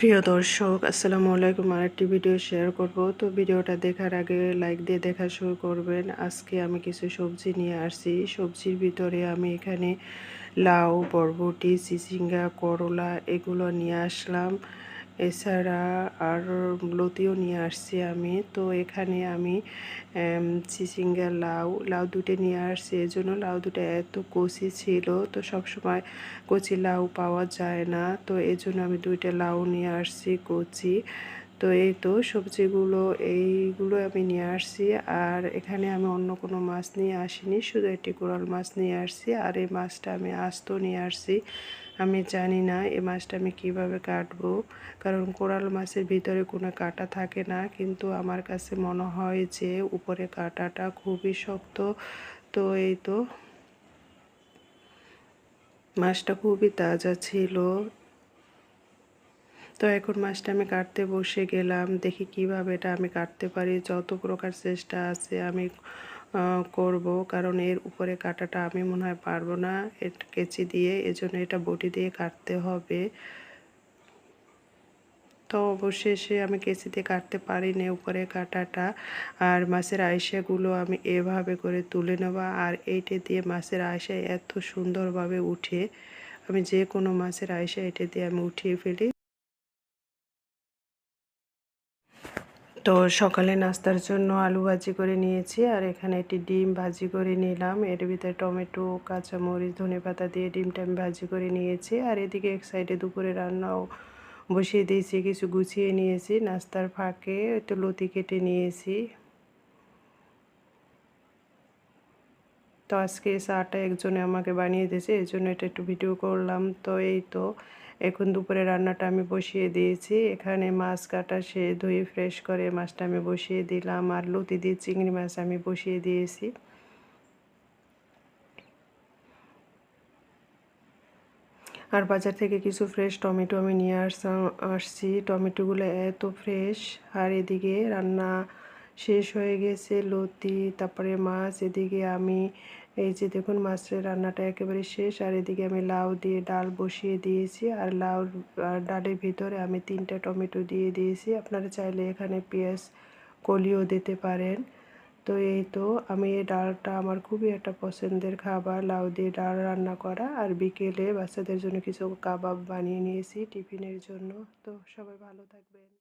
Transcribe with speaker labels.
Speaker 1: প্রিয় দর্শক, আসসালামু আলাইকুম। আরেকটি ভিডিও শেয়ার করব। তো ভিডিওটা দেখার আগে লাইক দিয়ে দেখা শুরু করবেন। আজকে আমি কিছু সবজি নিয়ে আসছি। সবজির ভিতরে আমি এখানে লাউ, বরবটি চিচিঙ্গা করলা এগুলো নিয়ে আসলাম। এছাড়া আর লতিও নিয়ে আসছি আমি। তো এখানে আমি চিচিঙ্গা লাউ লাউ দুটো নিয়ে আসছি। এই জন্য লাউ দুটো এত কচি ছিল, তো সবসময় কচি লাউ পাওয়া যায় না। তো এই জন্য আমি দুইটা লাউ নিয়ে আসছি কচি। তো এই তো সবজিগুলো, এইগুলো আমি নিয়ে আসছি। আর এখানে আমি অন্য কোনো মাছ নিয়ে আসিনি, শুধু একটি কোরাল মাছ নিয়ে আসছি। আর এই মাছটা আমি আস্ত নিয়ে আসছি। আমি জানি না এই মাছটা আমি কীভাবে কাটবো, কারণ কোরাল মাছের ভিতরে কোনো কাটা থাকে না। কিন্তু আমার কাছে মনে হয় যে উপরে কাটাটা খুবই শক্ত। তো এই তো মাছটা খুবই তাজা ছিল। তো এখন মাছটা আমি কাটতে বসে গেলাম, দেখি কীভাবে এটা আমি কাটতে পারি, যত প্রকার চেষ্টা আছে আমি করব, কারণ এর উপরে কাটাটা আমি মনে হয় পারব না। এটা কেচি দিয়ে, এজন্য এটা বটি দিয়ে কাটতে হবে। তো অবশেষে আমি কেচিতে কাটতে পারিনি উপরে কাটাটা, আর মাছের আয়সাগুলো আমি এভাবে করে তুলে নেওয়া আর এইটা দিয়ে মাছের আয়সা এত সুন্দরভাবে উঠে, আমি যে কোনো মাছের আয়সা এটা দিয়ে আমি উঠিয়ে ফেলি। তো সকালে নাস্তার জন্য আলু ভাজি করে নিয়েছি, আর এখানে একটি ডিম ভাজি করে নিলাম। এর ভিতরে টমেটো, কাঁচামরিচ, ধনে পাতা দিয়ে ডিমটা আমি ভাজি করে নিয়েছি, আর এদিকে এক সাইডে দুপুরে রান্নাও বসিয়ে দিয়েছি, কিছু গুছিয়ে নিয়েছি। নাস্তার ফাঁকে একটু লতি কেটে নিয়েছি। তো আজকে চাটা একজনে আমাকে বানিয়ে দিয়েছে এই জন্য এটা একটু ভিডিও করলাম। তো এই তো এখন দুপুরে রান্নাটা আমি বসিয়ে দিয়েছি। এখানে মাছ কাটা সে ধুয়ে ফ্রেশ করে মাছটা আমি বসিয়ে দিলাম। আর লতি দিয়ে চিংড়ি মাছ আমি বসিয়ে দিয়েছি। আর বাজার থেকে কিছু ফ্রেশ টমেটো আমি নিয়ে আসছি। টমেটোগুলো এত ফ্রেশ আর এদিকে রান্না শেষ হয়ে গেছে, লতি, তারপরে মাছ, এদিকে আমি এই যে দেখুন, মাছের রান্নাটা একেবারে শেষ। আর এদিকে আমি লাউ দিয়ে ডাল বসিয়ে দিয়েছি। আর লাউ ডালের ভিতরে আমি তিনটা টমেটো দিয়ে দিয়েছি। আপনারা চাইলে এখানে পেঁয়াজ কলিও দিতে পারেন। তো এই তো আমি এই ডালটা আমার খুবই একটা পছন্দের খাবার, লাউ দিয়ে ডাল রান্না করা। আর বিকেলে বাচ্চাদের জন্য কিছু কাবাব বানিয়ে নিয়েছি টিফিনের জন্য। তো সবাই ভালো থাকবেন।